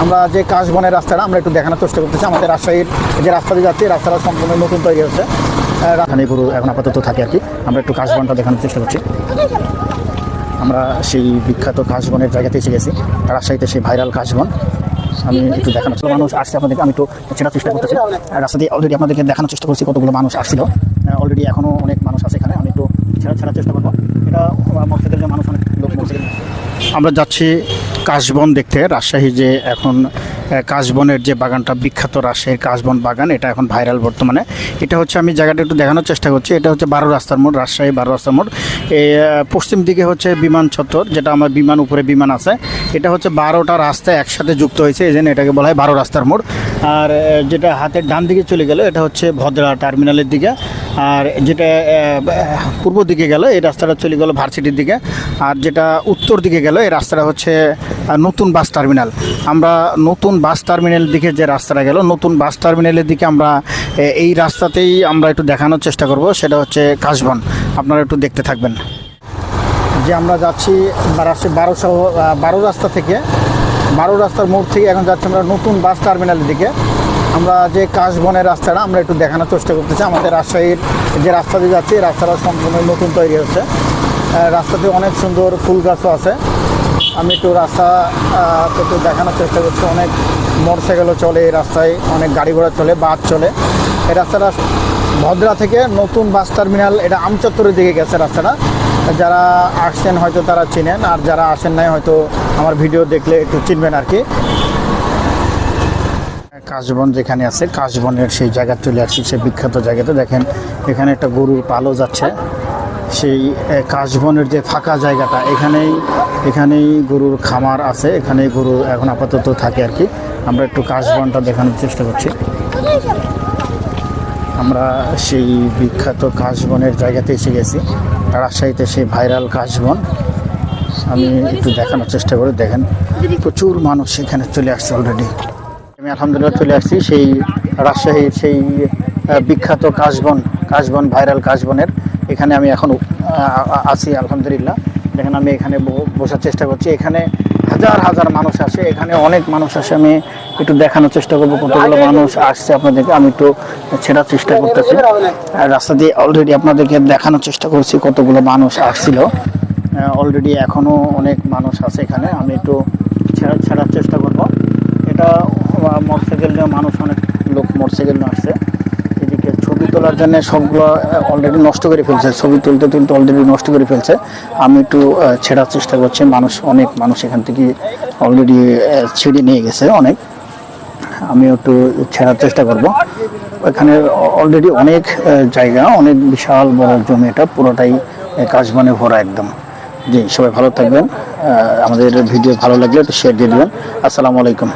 আমরা যে কাশবনের রাস্তাটা, আমরা একটু দেখানোর চেষ্টা করতেছি। আমাদের রাজশাহীর যে রাস্তা দিয়ে যাচ্ছি, রাস্তাটা সম্পূর্ণ নতুন তৈরি হচ্ছে। এখানে গরু এখন আপাতত থাকে আর কি। আমরা একটু কাশবনটা দেখানোর চেষ্টা করছি। আমরা সেই বিখ্যাত কাশবনের জায়গাতে এসে গেছি। রাজশাহীতে সেই ভাইরাল কাশবন আমি একটু দেখানোর চেষ্টা- মানুষ আসছে আপনাদেরকে আমি একটু চেনার চেষ্টা করতেছি। রাস্তা দিয়ে অলরেডি আপনাদেরকে দেখানোর চেষ্টা করছি কতগুলো মানুষ আসছিল। অলরেডি এখনও অনেক মানুষ আছে এখানে। আমি একটু ছেড়া ছেড়ার চেষ্টা করব। এটা মানুষ অনেক লোক আমরা যাচ্ছি কাশবন দেখতে, রাজশাহী যে এখন কাশবনের যে বাগানটা, বিখ্যাত রাজশাহীর কাশবন বাগান, এটা এখন ভাইরাল বর্তমানে। এটা হচ্ছে আমি জায়গাটা একটু দেখানোর চেষ্টা করছি, এটা হচ্ছে বারো রাস্তার মোড়, রাজশাহী বারো রাস্তার মোড়। এই পশ্চিম দিকে হচ্ছে বিমান চত্বর, যেটা আমার বিমান, উপরে বিমান আছে। এটা হচ্ছে বারোটা রাস্তা একসাথে যুক্ত হয়েছে, এই জন্য এটাকে বলা হয় বারো রাস্তার মোড়। আর যেটা হাতের ডান দিকে চলে গেল, এটা হচ্ছে ভদ্রা টার্মিনালের দিকে। আর যেটা পূর্ব দিকে গেল, এই রাস্তাটা চলে গেল ভার্সিটির দিকে। আর যেটা উত্তর দিকে গেল, এই রাস্তাটা হচ্ছে নতুন বাস টার্মিনাল। আমরা নতুন বাস টার্মিনালের দিকে যে রাস্তাটা গেল, নতুন বাস টার্মিনালের দিকে আমরা এই রাস্তাতেই আমরা একটু দেখানোর চেষ্টা করব, সেটা হচ্ছে কাশবন। আপনারা একটু দেখতে থাকবেন। যে আমরা যাচ্ছি বারোশো বারো রাস্তা থেকে। বারো রাস্তার মোড় থেকে এখন যাচ্ছি আমরা নতুন বাস টার্মিনালের দিকে। আমরা যে কাশবনের রাস্তাটা আমরা একটু দেখানোর চেষ্টা করতেছি। আমাদের রাজশাহীর যে রাস্তা দিয়ে যাচ্ছি রাস্তাটা সম্পূর্ণ নতুন তৈরি হচ্ছে। রাস্তাতে অনেক সুন্দর ফুল গাছও আছে। আমি একটু রাস্তা একটু দেখানোর চেষ্টা করছি। অনেক মোটরসাইকেলও চলে এই রাস্তায়, অনেক গাড়ি ঘোড়া চলে, বাস চলে। এই রাস্তাটা ভদ্রা থেকে নতুন বাস টার্মিনাল, এটা আমচত্বরের দিকে গেছে রাস্তাটা। যারা আসছেন হয়তো তারা চিনেন, আর যারা আসেন নাই হয়তো আমার ভিডিও দেখলে একটু চিনবেন আর কি। কাশবন যেখানে আছে, কাশবনের সেই জায়গা চলে আসছি, সেই বিখ্যাত জায়গাতে দেখেন, এখানে একটা গরুর পালও যাচ্ছে। সেই কাশবনের যে ফাঁকা জায়গাটা, এখানেই এখানেই গরুর খামার আছে, এখানেই গরু এখন আপাতত থাকে আর কি। আমরা একটু কাশবনটা দেখানোর চেষ্টা করছি। আমরা সেই বিখ্যাত কাশবনের জায়গাতে এসে গেছি। রাজশাহীতে সেই ভাইরাল কাশবন। আমি একটু দেখানোর চেষ্টা করে। দেখেন, প্রচুর মানুষ এখানে চলে আসছে অলরেডি আমি আলহামদুলিল্লাহ চলে আসছি। সেই রাজশাহীর সেই বিখ্যাত কাশবন কাশবন, ভাইরাল কাশবনের। এখানে আমি এখন আছি, আলহামদুলিল্লাহ। দেখেন, আমি এখানে বসার চেষ্টা করছি। এখানে হাজার হাজার মানুষ আসে। এখানে অনেক মানুষ আসে। আমি একটু দেখানোর চেষ্টা করব। কতগুলো মানুষ আসছে আপনাদেরকে। আমি একটু ছেড়ার চেষ্টা করতেছি। আর রাস্তা দিয়ে অলরেডি আপনাদেরকে দেখানোর চেষ্টা করছি কতগুলো মানুষ আসছিল। অলরেডি এখনও অনেক মানুষ আছে এখানে। আমি একটু ছেড়া, ছেড়ার চেষ্টা করব। নিয়ে মানুষ অনেক লোক মোটরসাইকেল নিয়ে আসছে। এদিকে ছবি তোলার জন্য সবগুলো অলরেডি নষ্ট করে ফেলছে। ছবি তুলতে তুলতে অলরেডি নষ্ট করে ফেলছে। আমি একটু ছেড়ার চেষ্টা করছি। মানুষ অনেক মানুষ এখান থেকে অলরেডি ছেড়ে নিয়ে গেছে অনেক। আমি একটু ছেড়ার চেষ্টা করব। এখানে অলরেডি অনেক জায়গা অনেক বিশাল বড় জমি। এটা পুরোটাই আহ, কাশবনে ভরা একদম। জি সবাই ভালো থাকবেন। আমাদের ভিডিও ভালো লাগলে একটু শেয়ার দিয়ে দেবেন। আসসালামু আলাইকুম।